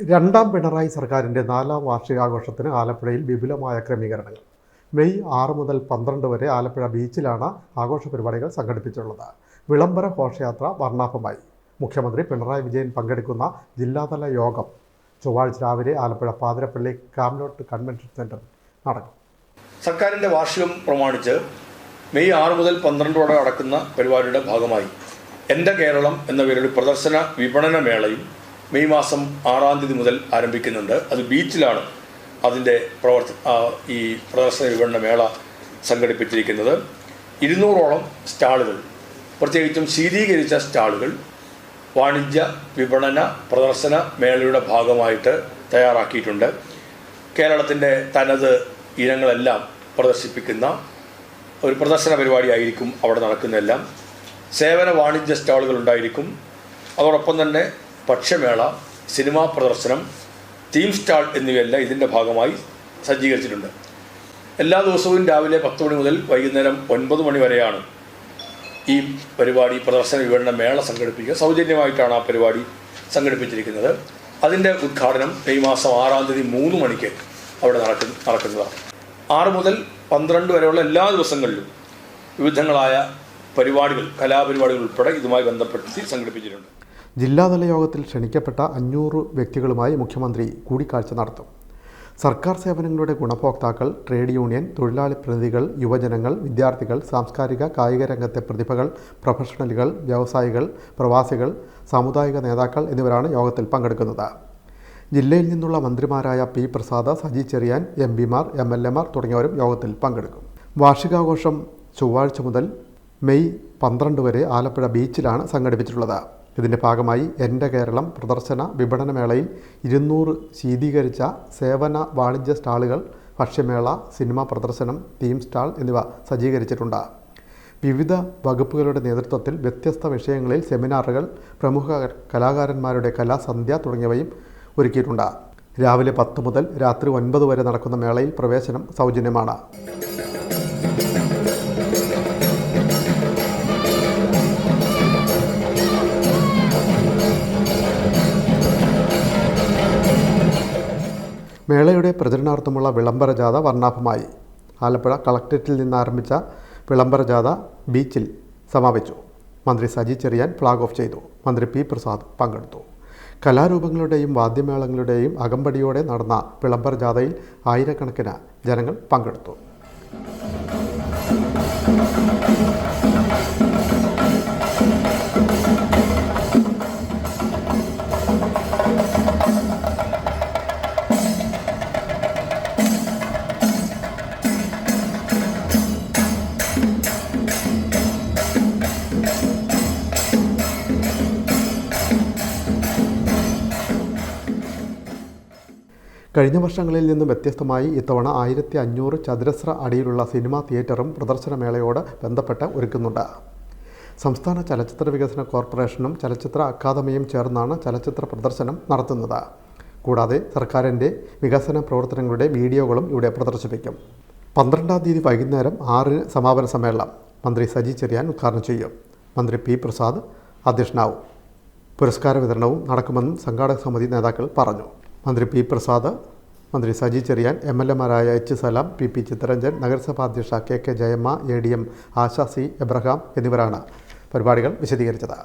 രണ്ടാം പിണറായി സർക്കാരിന്റെ നാലാം വാർഷികാഘോഷത്തിന് ആലപ്പുഴയിൽ വിപുലമായ ക്രമീകരണങ്ങൾ. മെയ് ആറ് മുതൽ പന്ത്രണ്ട് വരെ ആലപ്പുഴ ബീച്ചിലാണ് ആഘോഷ പരിപാടികൾ സംഘടിപ്പിച്ചിട്ടുള്ളത്. വിളംബര ഘോഷയാത്ര വർണാഭമായി. മുഖ്യമന്ത്രി പിണറായി വിജയൻ പങ്കെടുക്കുന്ന ജില്ലാതല യോഗം ചൊവ്വാഴ്ച രാവിലെ ആലപ്പുഴ പാതിരപ്പള്ളി കാംലോട്ട് കൺവെൻഷൻ സെന്ററിൽ നടക്കും. സർക്കാരിന്റെ വാർഷികം പ്രമാണിച്ച് മെയ് ആറ് മുതൽ പന്ത്രണ്ടോടെ നടക്കുന്ന പരിപാടിയുടെ ഭാഗമായി എന്റെ കേരളം എന്ന പേരിൽ പ്രദർശന വിപണന മേളയും മെയ് മാസം ആറാം തീയതി മുതൽ ആരംഭിക്കുന്നുണ്ട്. അത് ബീച്ചിലാണ് അതിന്റെ പ്രവർത്ത ഈ പ്രദർശന വിപണന മേള സംഘടിപ്പിച്ചിരിക്കുന്നത്. ഇരുന്നൂറോളം സ്റ്റാളുകൾ പ്രത്യേകിച്ചും ശീതീകരിച്ച സ്റ്റാളുകൾ വാണിജ്യ വിപണന പ്രദർശന മേളയുടെ ഭാഗമായിട്ട് തയ്യാറാക്കിയിട്ടുണ്ട്. കേരളത്തിന്റെ തനത് ഇനങ്ങളെല്ലാം പ്രദർശിപ്പിക്കുന്ന ഒരു പ്രദർശന പരിപാടിയായിരിക്കും അവിടെ നടക്കുന്നതെല്ലാം. സേവന വാണിജ്യ സ്റ്റാളുകൾ ഉണ്ടായിരിക്കും. അതോടൊപ്പം തന്നെ ഭക്ഷ്യമേള സിനിമാ പ്രദർശനം തീം സ്റ്റാൾ എന്നിവയെല്ലാം ഇതിന്റെ ഭാഗമായി സജ്ജീകരിച്ചിട്ടുണ്ട്. എല്ലാ ദിവസവും രാവിലെ പത്ത് മണി മുതൽ വൈകുന്നേരം ഒൻപത് മണി വരെയാണ് ഈ പരിപാടി പ്രദർശന വിവരണ മേള സംഘടിപ്പിക്കുക. സൗജന്യമായിട്ടാണ് ആ പരിപാടി സംഘടിപ്പിച്ചിരിക്കുന്നത്. അതിന്റെ ഉദ്ഘാടനം മെയ് മാസം ആറാം തീയതി മൂന്ന് മണിക്ക് അവിടെ നടക്കും നടക്കുന്നതാണ്. ആറ് മുതൽ പന്ത്രണ്ട് വരെയുള്ള എല്ലാ ദിവസങ്ങളിലും വിവിധങ്ങളായ പരിപാടികൾ കലാപരിപാടികൾ ഉൾപ്പെടെ ഇതുമായി ബന്ധപ്പെടുത്തി സംഘടിപ്പിച്ചിട്ടുണ്ട്. ജില്ലാതല യോഗത്തിൽ ക്ഷണിക്കപ്പെട്ട അഞ്ഞൂറ് വ്യക്തികളുമായി മുഖ്യമന്ത്രി കൂടിക്കാഴ്ച നടത്തും. സർക്കാർ സേവനങ്ങളുടെ ഗുണഭോക്താക്കൾ ട്രേഡ് യൂണിയൻ തൊഴിലാളി പ്രതിനിധികൾ യുവജനങ്ങൾ വിദ്യാർത്ഥികൾ സാംസ്കാരിക കായിക രംഗത്തെ പ്രതിഭകൾ പ്രൊഫഷണലുകൾ വ്യവസായികൾ പ്രവാസികൾ സാമുദായിക നേതാക്കൾ എന്നിവരാണ് യോഗത്തിൽ പങ്കെടുക്കുന്നത്. ജില്ലയിൽ നിന്നുള്ള മന്ത്രിമാരായ പി പ്രസാദ് സജി ചെറിയാൻ എം പിമാർ എം എൽ എമാർ തുടങ്ങിയവരും യോഗത്തിൽ പങ്കെടുക്കും. വാർഷികാഘോഷം ചൊവ്വാഴ്ച മുതൽ മെയ് പന്ത്രണ്ട് വരെ ആലപ്പുഴ ബീച്ചിലാണ് സംഘടിപ്പിച്ചിട്ടുള്ളത്. ഇതിന്റെ ഭാഗമായി എന്റെ കേരളം പ്രദർശന വിപണന മേളയിൽ ഇരുന്നൂറ് ശീതീകരിച്ച സേവന വാണിജ്യ സ്റ്റാളുകൾ ഭക്ഷ്യമേള സിനിമ പ്രദർശനം തീം സ്റ്റാൾ എന്നിവ സജ്ജീകരിച്ചിട്ടുണ്ട്. വിവിധ വകുപ്പുകളുടെ നേതൃത്വത്തിൽ വ്യത്യസ്ത വിഷയങ്ങളിൽ സെമിനാറുകൾ പ്രമുഖ കലാകാരന്മാരുടെ കലാസന്ധ്യ തുടങ്ങിയവയും ഒരുക്കിയിട്ടുണ്ട്. രാവിലെ പത്ത് മുതൽ രാത്രി ഒൻപത് വരെ നടക്കുന്ന മേളയിൽ പ്രവേശനം സൗജന്യമാണ്. മേളയുടെ പ്രചരണാർത്ഥമുള്ള വിളംബര ജാഥ വർണാഭമായി. ആലപ്പുഴ കളക്ട്രേറ്റിൽ നിന്ന് ആരംഭിച്ച വിളംബര ജാഥ ബീച്ചിൽ സമാപിച്ചു. മന്ത്രി സജി ചെറിയാൻ ഫ്ലാഗ് ഓഫ് ചെയ്തു. മന്ത്രി പി പ്രസാദ് പങ്കെടുത്തു. കലാരൂപങ്ങളുടെയും വാദ്യമേളങ്ങളുടെയും അകമ്പടിയോടെ നടന്ന വിളംബര ജാഥയിൽ ആയിരക്കണക്കിന് ജനങ്ങൾ പങ്കെടുത്തു. കഴിഞ്ഞ വർഷങ്ങളിൽ നിന്നും വ്യത്യസ്തമായി ഇത്തവണ ആയിരത്തി അഞ്ഞൂറ് ചതുരശ്ര അടിയിലുള്ള സിനിമാ തിയേറ്ററും പ്രദർശനമേളയോട് ബന്ധപ്പെട്ട് ഒരുക്കുന്നുണ്ട്. സംസ്ഥാന ചലച്ചിത്ര വികസന കോർപ്പറേഷനും ചലച്ചിത്ര അക്കാദമിയും ചേർന്നാണ് ചലച്ചിത്ര പ്രദർശനം നടത്തുന്നത്. കൂടാതെ സർക്കാരിന്റെ വികസന പ്രവർത്തനങ്ങളുടെ വീഡിയോകളും ഇവിടെ പ്രദർശിപ്പിക്കും. പന്ത്രണ്ടാം തീയതി വൈകുന്നേരം ആറിന് സമാപന സമ്മേളനം മന്ത്രി സജി ചെറിയാൻ ഉദ്ഘാടനം ചെയ്യും. മന്ത്രി പി പ്രസാദ് അധ്യക്ഷനാവും. പുരസ്കാര വിതരണവും നടക്കുമെന്നും സംഘാടക സമിതി നേതാക്കൾ പറഞ്ഞു. മന്ത്രി പി പ്രസാദ് മന്ത്രി Saji Cherian M L എമാരായ H Salam P P Chittaranjan നഗരസഭാ അധ്യക്ഷ K K Jayamma A D M Asha C Abraham എന്നിവരാണ് പരിപാടികൾ വിശദീകരിച്ചത്.